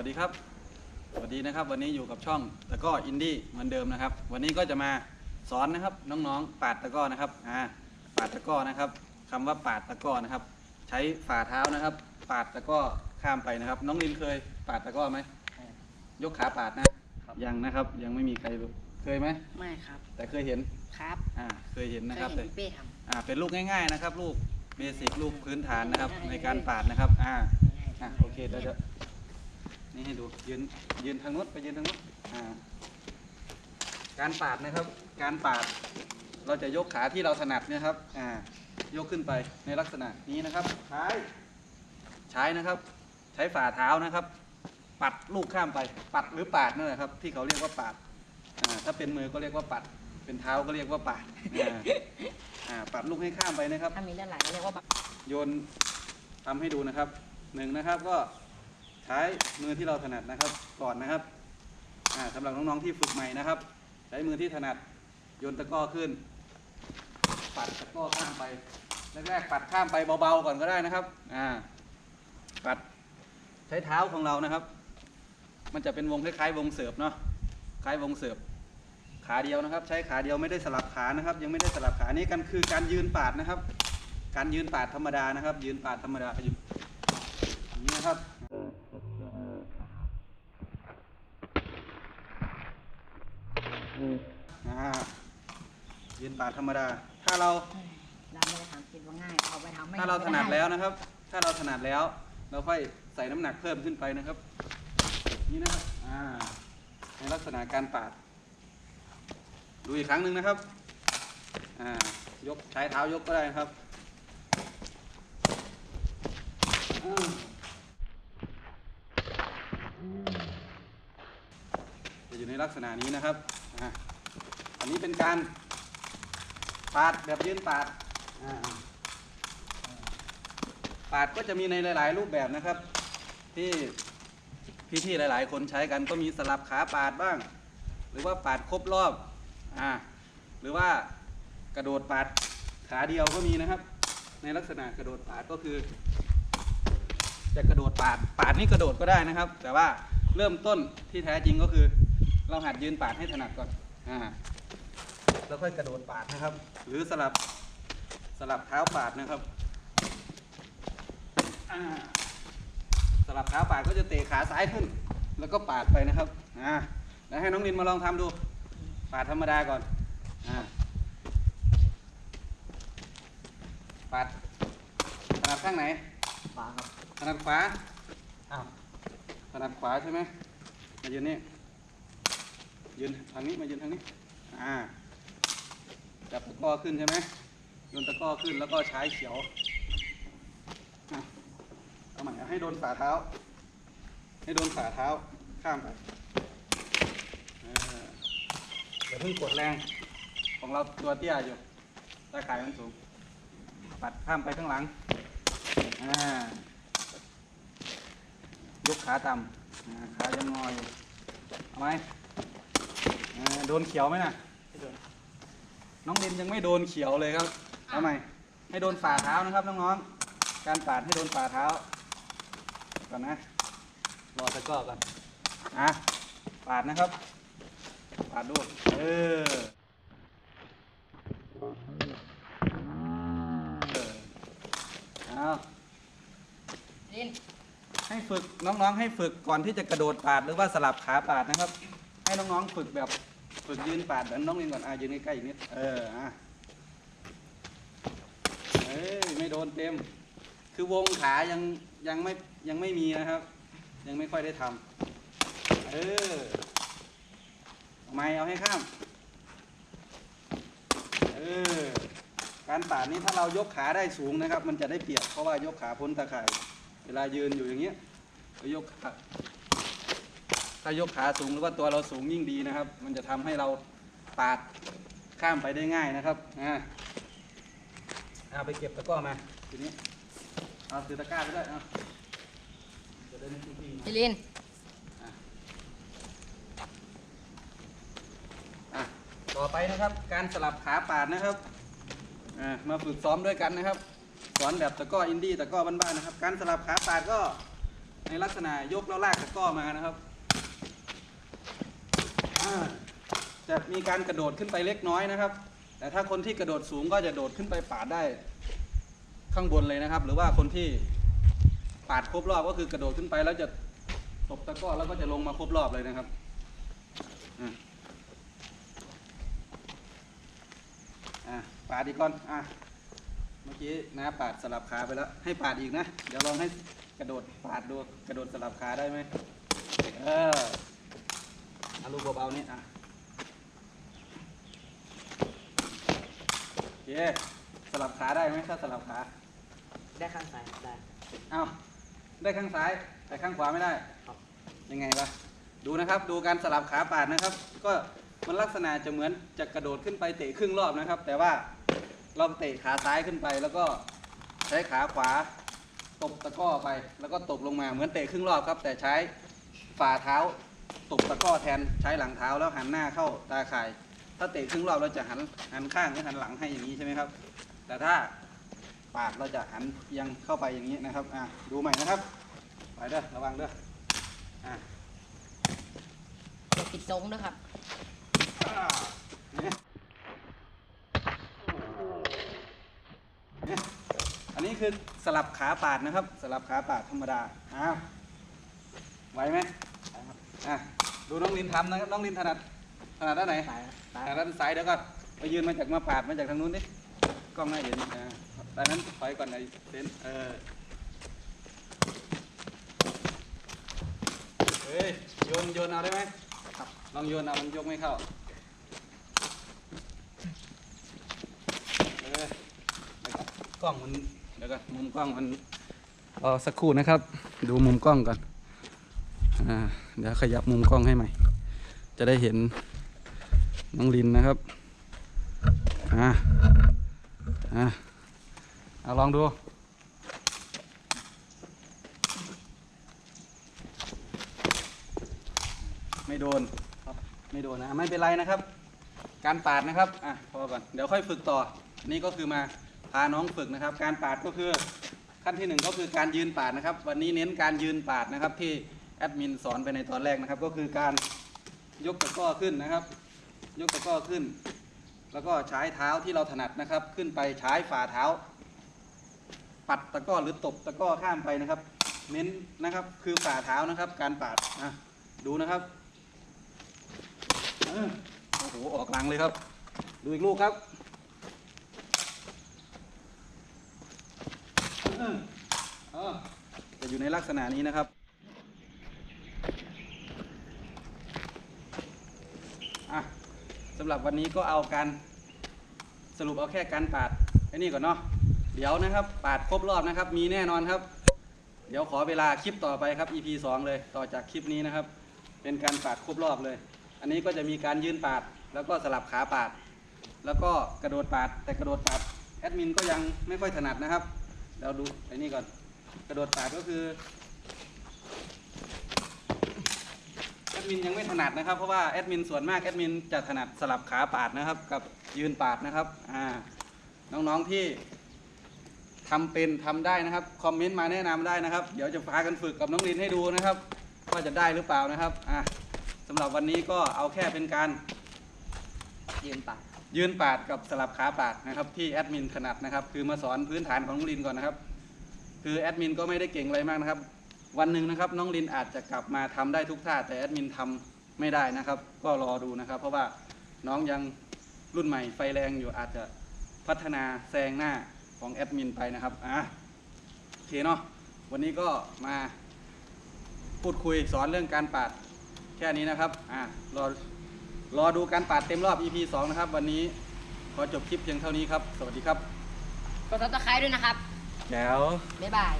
วัสดีครับ สวัสดีนะครับ วันนี้อยู่กับช่องตะกร้ออินดี้เหมือนเดิมนะครับ วันนี้ก็จะมาสอนนะครับน้องๆปาดตะกร้อนะครับอ่าปาดตะกร้อนะครับคำว่าปาดตะกร้อนะครับ ใช้ฝ่าเท้านะครับ ปาดตะกร้อข้ามไปนะครับ น้องลินเคยปาดตะกร้อไหมยกขาปาดนะยังนะครับ ยังไม่มีใครรู้เคยไหมไม่ครับ แต่เคยเห็นครับอ่าเคยเห็นเคนะยครับเห็นแต่พี่เป้ทอ่าเป็นลูกง่าย ๆนะครับ ลูกเบสิกลูกพื้นฐานนะครับ ในการปาดนะครับอ่าำอะโอเคเดี๋ยวจะ นี่ให้ดูยืนยืนทางนู้นไปยืนทางนู้นอ่าการปาดนะครับ การปาด เราจะยกขาที่เราถนัดเนี่ยครับอ่ายกขึ้นไปในลักษณะนี้นะครับใช้ใช้นะครับ ใช้ฝ่าเท้านะครับ ปัดลูกข้ามไป ปัดหรือปาดนั่นแหละครับ ที่เขาเรียกว่าปาดอ่าถ้าเป็นมือก็เรียกว่าปัด เป็นเท้าก็เรียกว่าปาดอ่าอ่าปัดลูกให้ข้ามไปนะครับถ้ามีด้านหลังก็เรียกว่าบักโยนทำให้ดูนะครับหนึ่งนะครับก็ ใช้มือที่เราถนัดนะครับก่อนนะครับอ่าสำหรับน้องๆที่ฝึกใหม่นะครับ ใช้มือที่ถนัดโยนตะก้อขึ้น ปัดตะก้อข้ามไปแรกๆปัดข้ามไปเบาๆก่อนก็ได้นะครับอ่าปัดใช้เท้าของเรานะครับ มันจะเป็นวงคล้ายๆ วงเสิร์ฟเนาะคล้ายวงเสิร์ฟขาเดียวนะครับ ใช้ขาเดียวไม่ได้สลับขานะครับ ยังไม่ได้สลับขานี่กันคือการยืนปาดนะครับ การยืนปาดธรรมดานะครับ ยืนปาดธรรมดายืนอย่างนี้นะครับ อ่ายืนปาดธรรมดา ถ้าเราเราไม่ได้ทำคิดว่าง่ายเอาไปทำไม่ถ้าเราถนัดแล้วนะครับ ถ้าเราถนัดแล้ว เราค่อยใส่น้ำหนักเพิ่มขึ้นไปนะครับ นี่นะครับอ่าในลักษณะการปาด ดูอีกครั้งหนึ่งนะครับอ่ายกใช้เท้ายกก็ได้นะครับอืมจะ อยู่ในลักษณะนี้นะครับอันนี้เป็นการปาดแบบยืนปาดปาดก็จะมีในหลาย ๆ รูปแบบนะครับ ที่พี่ๆหลาย ๆ คนใช้กันก็มีสลับขาปาดบ้าง หรือว่าปาดครบรอบอ่าหรือว่ากระโดดปาดขาเดียวก็มีนะครับ ในลักษณะกระโดดปาดก็คือ จะกระโดดปาดปาดนี่กระโดดก็ได้นะครับ แต่ว่าเริ่มต้นที่แท้จริงก็คือ เราหัดยืนปาดให้ถนัดก่อน อ่า แล้วค่อยกระโดดปาดนะครับ หรือสลับสลับเท้าปาดนะครับ อ่า สลับเท้าปาดก็จะเตะขาซ้ายขึ้น แล้วก็ปาดไปนะครับ อ่าแล้วให้น้องลินมาลองทำดู ปาดธรรมดาก่อน อ่า ปาดถนัดข้างไหนขวาครับถนัดขวาอ้าวถนัดขวาใช่ไหมมายืนนี่ ยืนทางนี้มายืนทางนี้ อ่า จับตะกร้อขึ้นใช่ไหมโยนตะกร้อขึ้นแล้วก็ใช้เขียวเอาใหม่ให้โดนฝ่าเท้า ให้โดนฝ่าเท้าข้ามไปเอย่าเพิ่งกดแรง ของเราตัวเตี้ยอยู่ตาข่ายมันสูง ปัดข้ามไปข้างหลังอ่ายกขาต่ำขายังงออยู่ เอาไหม ออโดนเขียวไหมน่ะน้องเดนยังไม่โดนเขียวเลยครับเอาใหม่ให้โดนฝ่าเท้านะครับน้องๆการปาดให้โดนฝ่าเท้าก่อนนะรอตะกร้อก่อนอะปาดนะครับ ปาดดูเออเออเอาลินให้ฝึกน้องๆให้ฝึกก่อนที่จะกระโดดปาดหรือว่าสลับขาปาดนะครับ ให้น้องๆฝึกแบบ ฝึกยืนปาดน้องลินก่อนอะยืนใกล้ๆอีกนิด เอออะเอ้ยไม่โดนเต็ม คือวงขายังยังไม่ยังไม่มีนะครับ ยังไม่ค่อยได้ทำเออไม่เอาให้ข้าม เออ การปาดนี้ถ้าเรายกขาได้สูงนะครับ มันจะได้เปรียบเพราะว่ายกขาพ้นตะข่าย เวลายืนอยู่อย่างเงี้ยยกขา ถ้ายกขาสูงหรือว่าตัวเราสูงยิ่งดีนะครับ มันจะทำให้เราปาดข้ามไปได้ง่ายนะครับอ่าเอาไปเก็บตะกร้อมาทีนี้เอาถือตะกร้าไปด้วยเอาจะได้ไม่ทิ้งทิ้งพี่ลินอะต่อไปนะครับ การสลับขาปาดนะครับอ่ามาฝึกซ้อมด้วยกันนะครับสอนแบบตะกร้ออินดี้ตะกร้อบ้านๆนะครับ การสลับขาปาดก็ในลักษณะยกแล้วลากตะกร้อมานะครับอ่า จะมีการกระโดดขึ้นไปเล็กน้อยนะครับ แต่ถ้าคนที่กระโดดสูงก็จะโดดขึ้นไปปาดได้ข้างบนเลยนะครับ หรือว่าคนที่ปาดครบรอบก็คือกระโดดขึ้นไปแล้วจะตบตะก้อแล้วก็จะลงมาครบรอบเลยนะครับปาดอีกก่อนอะเมื่อกี้นะปาดสลับขาไปแล้ว ให้ปาดอีกนะ เดี๋ยวลองให้กระโดดปาดดู กระโดดสลับขาได้ไหมเออ ลูกเบาๆนี่อะโอเคสลับขาได้ไหมถ้าสลับขา ได้ข้างซ้ายได้ เอาได้ข้างซ้าย แต่ข้างขวาไม่ได้ ครับ ยังไงวะ ดูนะครับ ดูการสลับขาปาดนะครับ ก็มันลักษณะจะเหมือนจะกระโดดขึ้นไปเตะครึ่งรอบนะครับ แต่ว่าเราเตะขาซ้ายขึ้นไปแล้วก็ใช้ขาขวาตบตะกร้อไป แล้วก็ตบลงมาเหมือนเตะครึ่งรอบครับ แต่ใช้ฝ่าเท้า ตบตะกร้อแทนใช้หลังเท้าแล้วหันหน้าเข้าตาข่าย ถ้าเตะครึ่งรอบเราจะหันหันข้างหรือหันหลังให้อย่างนี้ใช่ไหมครับ แต่ถ้าปากเราจะหันเอียงเข้าไปอย่างนี้นะครับอะดูใหม่นะครับไปเด้อระวังเด้ออะจะปิดทรงด้วยครับ อันนี้คือสลับขาปาดนะครับ สลับขาปาดธรรมดาอ้าวไหวไหม อะดูน้องลินทำนะครับน้องลินถนัดถนัดด้านไหนซ้ายซ้ายถนัดด้านซ้ายเดี๋ยวก่อนไปยืนมาจากมาปาดมาจากทางนู้นดิกล้องหน้าเห็นอ่าด้านนั้นถอยก่อนไอ้เซนเออเฮ้ยโยนโยนเอาได้ไหมครับลองโยนเอามันยกไม่เข้าเออกล้องมันเดี๋ยวก่อนมุมกล้องมันรอสักครู่นะครับ ดูมุมกล้องก่อนอ่า เดี๋ยวขยับมุมกล้องให้ใหม่ จะได้เห็นน้องลินนะครับ อ่าอ่าเอาลองดูไม่โดนไม่โดนนะไม่เป็นไรนะครับ การปาดนะครับอะพอก่อนเดี๋ยวค่อยฝึกต่ออันนี้ก็คือมาพาน้องฝึกนะครับ การปาดก็คือขั้นที่หนึ่งก็คือการยืนปาดนะครับ วันนี้เน้นการยืนปาดนะครับที่ แอดมินสอนไปในตอนแรกนะครับ ก็คือการยกตะกร้อขึ้นนะครับ ยกตะกร้อขึ้น แล้วก็ใช้เท้าที่เราถนัดนะครับ ขึ้นไปใช้ฝ่าเท้า ปัดตะกร้อหรือตบตะกร้อข้ามไปนะครับ เน้นนะครับคือฝ่าเท้านะครับ การปาดอะดูนะครับโอ้โหออกลังเลยครับ ดูอีกลูกครับเออจะอยู่ในลักษณะนี้นะครับ อะ สำหรับวันนี้ก็เอาการสรุปเอาแค่การปาดไอ้นี่ก่อนเนาะเดี๋ยวนะครับ ปาดครบรอบนะครับ มีแน่นอนครับ เดี๋ยวขอเวลาคลิปต่อไปครับ EP 2 เลยต่อจากคลิปนี้นะครับ เป็นการปาดครบรอบเลย อันนี้ก็จะมีการยืนปาด แล้วก็สลับขาปาด แล้วก็กระโดดปาด แต่กระโดดปาดแอดมินก็ยังไม่ค่อยถนัดนะครับเดี๋ยวดูไอ้นี่ก่อน กระโดดปาดก็คือแอ ดมินยังไม่ถนัดนะครับ เพราะว่าแอดมินส่วนมากแอดมินจะถนัดสลับขาปาดนะครับ กับยืนปาดนะครับอ่าน้องๆที่ทำเป็นทำได้นะครับคอมเมนต์มาแนะนำได้นะครับ เดี๋ยวจะพากันฝึกกับน้องลินให้ดูนะครับว่าจะได้หรือเปล่านะครับอะสำหรับวันนี้ก็เอาแค่เป็นการยืนปากยืนปาดกับสลับขาปาดนะครับ ที่แอดมินถนัดนะครับ คือมาสอนพื้นฐานของน้องลินก่อนนะครับ คือแอดมินก็ไม่ได้เก่งอะไรมากนะครับ วันหนึ่งนะครับ น้องลินอาจจะกลับมาทำได้ทุกท่า แต่แอดมินทำไม่ได้นะครับ ก็รอดูนะครับ เพราะว่าน้องยังรุ่นใหม่ไฟแรงอยู่อาจจะพัฒนาแซงหน้าของแอดมินไปนะครับอะโอเคเนาะวันนี้ก็มาพูดคุยสอนเรื่องการปาดแค่นี้นะครับอะรอรอดูการปาดเต็มรอบ EP 2 นะครับ วันนี้ขอจบคลิปเพียงเท่านี้ครับ สวัสดีครับกดซับสไครต์ด้วยนะครับแก้ว บ๊ายบาย